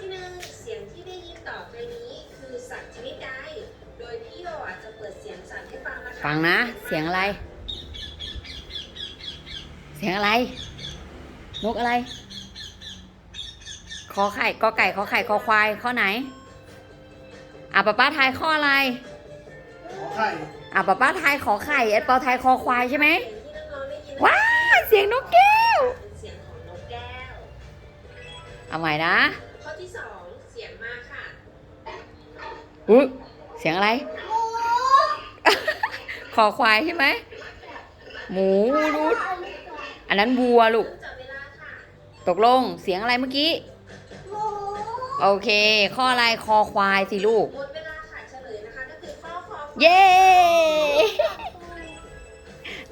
ที่หนึ่งเสียงที่ได้ยินต่อไปนี้คือสัตว์ชนิดใด โดยพี่โยอาจจะเปิดเสียงสัตว์ให้ฟังนะคะฟังนะ เสียงอะไร เสียงอะไร นกอะไร ขอไข่กอไก่ขอไข่คอควายข้อไหน อะป้าป้าทายข้ออะไร ขอไข่ อะป้าป้าทายขอไข่เอ็ดเปาทายคอควายใช่ไหม เสียงที่น้องๆได้ยินว้าวเสียงนกแก้ว เป็นเสียงของนกแก้ว เอาใหม่นะ ข้อที่สองเสียงมาค่ะ อุ้ยเสียงอะไรคอควายใช่ไหม หมูรูดอันนั้นวัวลูกเริ่มจับเวลาค่ะ ตกลงเสียงอะไรเมื่อกี้ โอเค ข้ออะไรคอควายสิลูก หมดเวลาค่ะเฉลยนะคะ ก็คือข้อคอเย้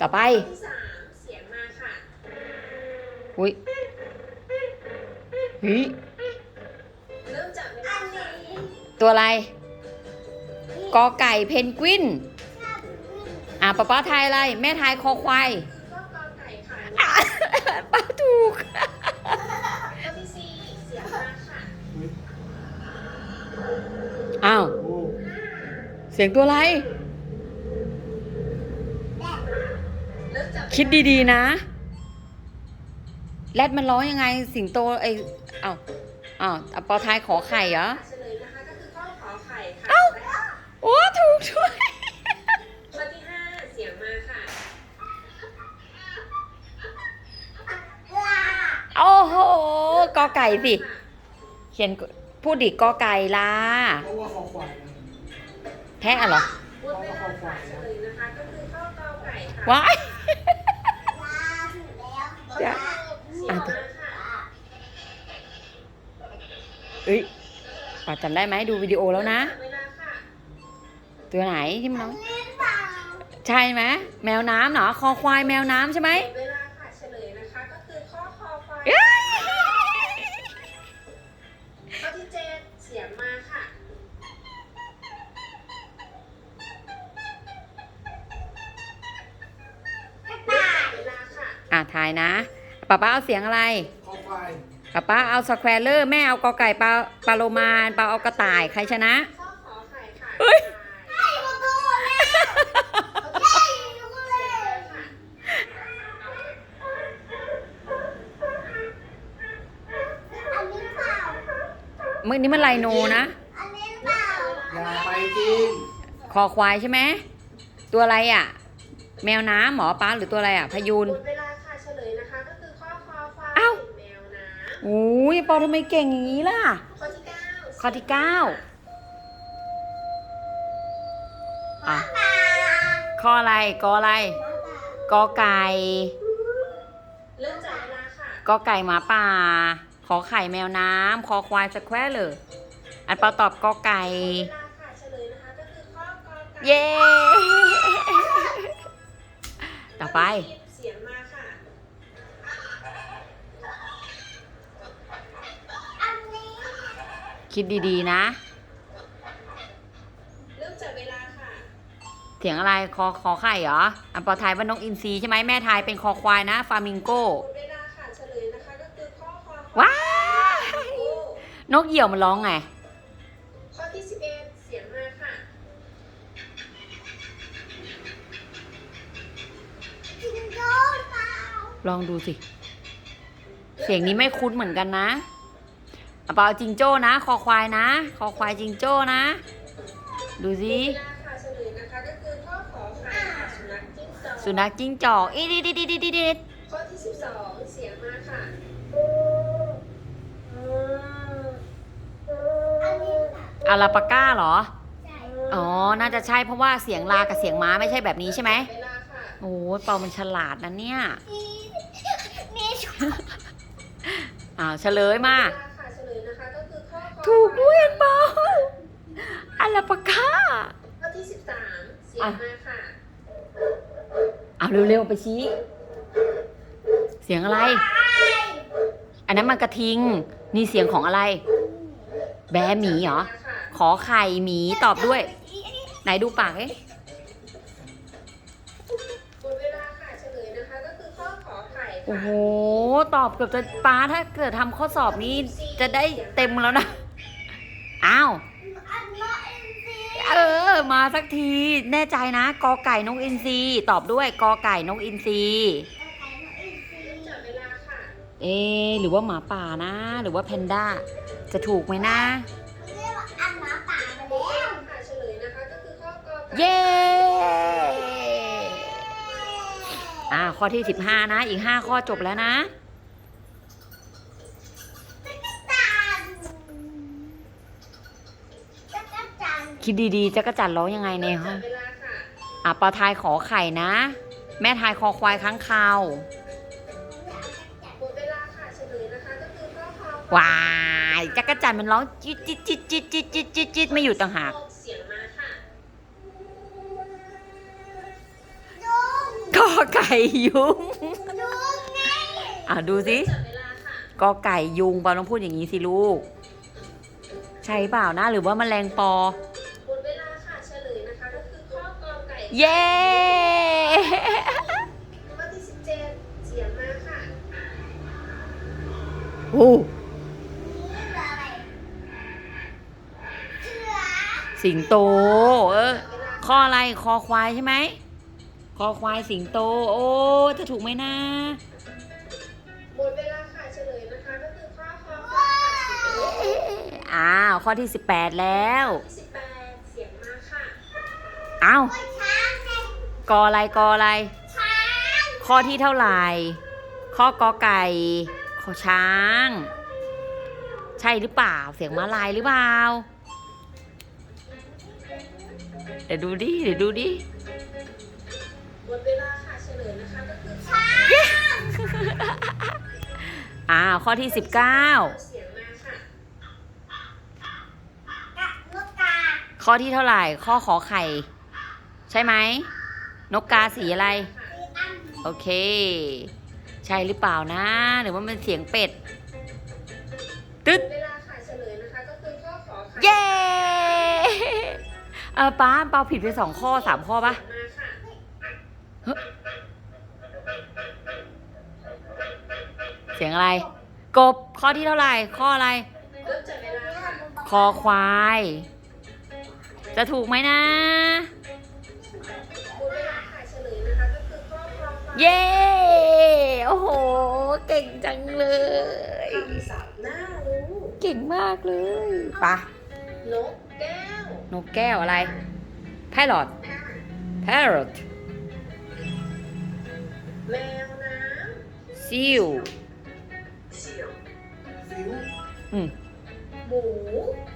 ต่อไป ข้อที่สามเสียงมาค่ะ อุ้ยเฮ้ย ตัวอะไร กอไก่เพนกวิน อะป๊าป๊าทายอะไร แม่ทายคอควายข้อกอไก่ค่ะอะป้าถูกข้อที่สี่เสียงมาค่ะอ้าวโอ้เสียงตัวอะไรเริ่มจับเวลาคิดดีๆนะ แรดมันร้องยังไง สิงโตไอเอ้าวอ้าวอะปอทายขอไข่เหรอ กด้วย ข้อที่ห้าเสียงมาค่ะ โอ้โหกอไก่สิ เขียนพูดดิกอไก่ลาเพราะว่าคอควายนะแท้อะเหรอหมดเวลาค่ะเฉลยนะคะ ก็คือข้อกอไก่ค่ะว้ายข้อที่หกเสียงมาค่ะเอ้ยป้าจำได้ไหมดูวิดีโอแล้วนะเวลาค่ะ ตัวไหนที่มันร้องใช่ไหมแมวน้ำเหรอคอควายแมวน้ำใช่ไหมหมดเวลาค่ะเฉลยนะคะก็คือข้อคอควายเอ้ยข้อที่เจ็ดเสียงมาค่ะเริ่มจับเวลาค่ะอะทายนะป้าป้าเอาเสียงอะไรคอควายป้าป้าเอาสแควร์เลอร์แม่เอากอไก่ปลาปลาโลมานปลาเอากระต่ายใครชนะข้อขอไข่ค่ะ เฮ้ย เสียงมาค่ะ เมื่อนี้มันไลโนนะอย่าไปกินคอควายใช่ไหม ตัวอะไรอะ แมวน้ำหมอป้าหรือตัวอะไรอะ พยูน หมดเวลาค่ะเฉลยนะคะ ก็คือข้อคอควายเอ้า แมวน้โอ้ยปอทำไมเก่งอย่างนี้ล่ะำข้อที่เก้าข้อที่เก้าอะข้ออะไรกออะไรกอไก่ เริ่มจับเวลาค่ะ กอไก่หมาป่า ขอไข่แมวน้ำคอควายสแควร์เลยอันเปาตอบกอไก่เวลาค่ะเฉลยนะคะก็คือข้อกอไก่เย้ ต่อไปข้ที่สิบเสียงมาค่ะ คิดดีๆนะ เริ่มจับเวลาค่ะ เสียงอะไร คอคอไข่เหรอ อันปอทายว่านกอินทรีใช่ไหมแม่ทายเป็นคอควายนะ ฟามิงโก วว้ายโอ้นกเหยี่ยวมันร้องไง ข้อที่สิบเอ็ดเสียงมาค่ะลองดูสิ เสียงนี้ไม่คุ้นเหมือนกันนะเอาเปล่าจิงโจ้นะ คอควายนะ คอควายจิงโจ้นะ ดูสิ เวลาค่ะเฉลยนะคะก็คือข้อขอไข่ค่ะสุนัขจิ้งจอกสุนัขจิ้งจอกอีดิดิดิดิดิดิข้อที่สิบสองเสียงมาค่ะ อาราปาก้าเหรอ อ๋อ น่าจะใช่เพราะว่าเสียงลากับเสียงม้าไม่ใช่แบบนี้ใช่ไหมเวลาค่ะโอ้ยเปามันฉลาดนะเนี่ยอ่าเฉลยมาเวลาค่ะเฉลยนะคะก็คือข้อขอถูกด้วยเปาอาราปาก้าข้อที่สิบสามเสียงมาค่ะเอาเร็วๆไปชี้ เสียงอะไร อันนั้นมันกระทิง นี่เสียงของอะไร แบหมีเหรอเวลาค่ะ ขอไข่หมีตอบด้วย ไหนดูปากเอ้หมดเวลาค่ะเฉลยนะคะก็คือข้อขอไข่โอ้โห ตอบเกือบจะป้าถ้าเกิดทำข้อสอบนี้จะได้เต็มแล้วนะ อ้าว เออ มาสักที แน่ใจนะ กอไก่นกอินทรีตอบด้วย กอไก่นกอินทรีจับเวลาค่ะเอะหรือว่าหมาป่านะ หรือว่าแพนด้า จะถูกไหมนะค่ะ ข้อที่สิบห้านะ อีกห้าข้อจบแล้วนะ คิดดีๆจะกระจัดร้องยังไงในห้องอะปลาทายขอไข่นะ แม่ทายคอควายค้างคาววายจักรจันมันร้องจิตจิตจิตจิตจิตจิตจิตไม่อยู่ต่างหาก กอไก่ยุงอะดูสิจับเวลาค่ะกอไก่ยุงปอต้องพูดอย่างนี้สิลูก ใช่เปล่านะ หรือว่าแมลงปอหมดเวลาค่ะเฉลยนะคะก็คือข้อกอไก่เย้ข้อที่สิบเจ็ดเสียงมาค่ะโอ้สิงโต เออจับเวลาข้ออะไรคอควายใช่ไหม คอควายสิงโต โอ้จะถูกไหมนะหมดเวลาค่ะเฉลยนะคะก็คือข้อคอควายค่ะอ้าวข้อที่ 18 แล้วที่สิบแปดเสียงมาค่ะอ้าวกออะไรกออะไร ข้อที่เท่าไหร่ ข้อกอไก่ขอช้าง ใช่หรือเปล่า เสียงม้าลายหรือเปล่า เดี๋ยวดูดิ เดี๋ยวดูดิ หมดเวลาค่ะเฉลยนะคะก็คือข้ออ้าวข้อที่19เสียงมาค่ะข้อที่เท่าไหร่ ข้อขอไข่ ใช่ไหมนกกาสีอะไร โอเค ใช่หรือเปล่านะ หรือว่ามันเสียงเป็ด ตึ๊ด เวลาค่ะเฉลยนะคะก็คือข้อขอค่ะเย้ เออป้าเปาผิดไปสองข้อสามข้อปะ มาค่ะ เสียงอะไร กบข้อที่เท่าไหร่ ข้ออะไรเริ่มจับเวลาค่ะคอควาย จะถูกไหมนะหมดเวลาค่ะเฉลยนะคะก็คือข้อคอควายเย้ โอ้โห เก่งจังเลยคำศัพท์น่ารู้เก่งมากเลยปะนกแก้วนกแก้วอะไร parrot parrot แมวน้ seal ำเสี่ยว 그리고 응. 뭐?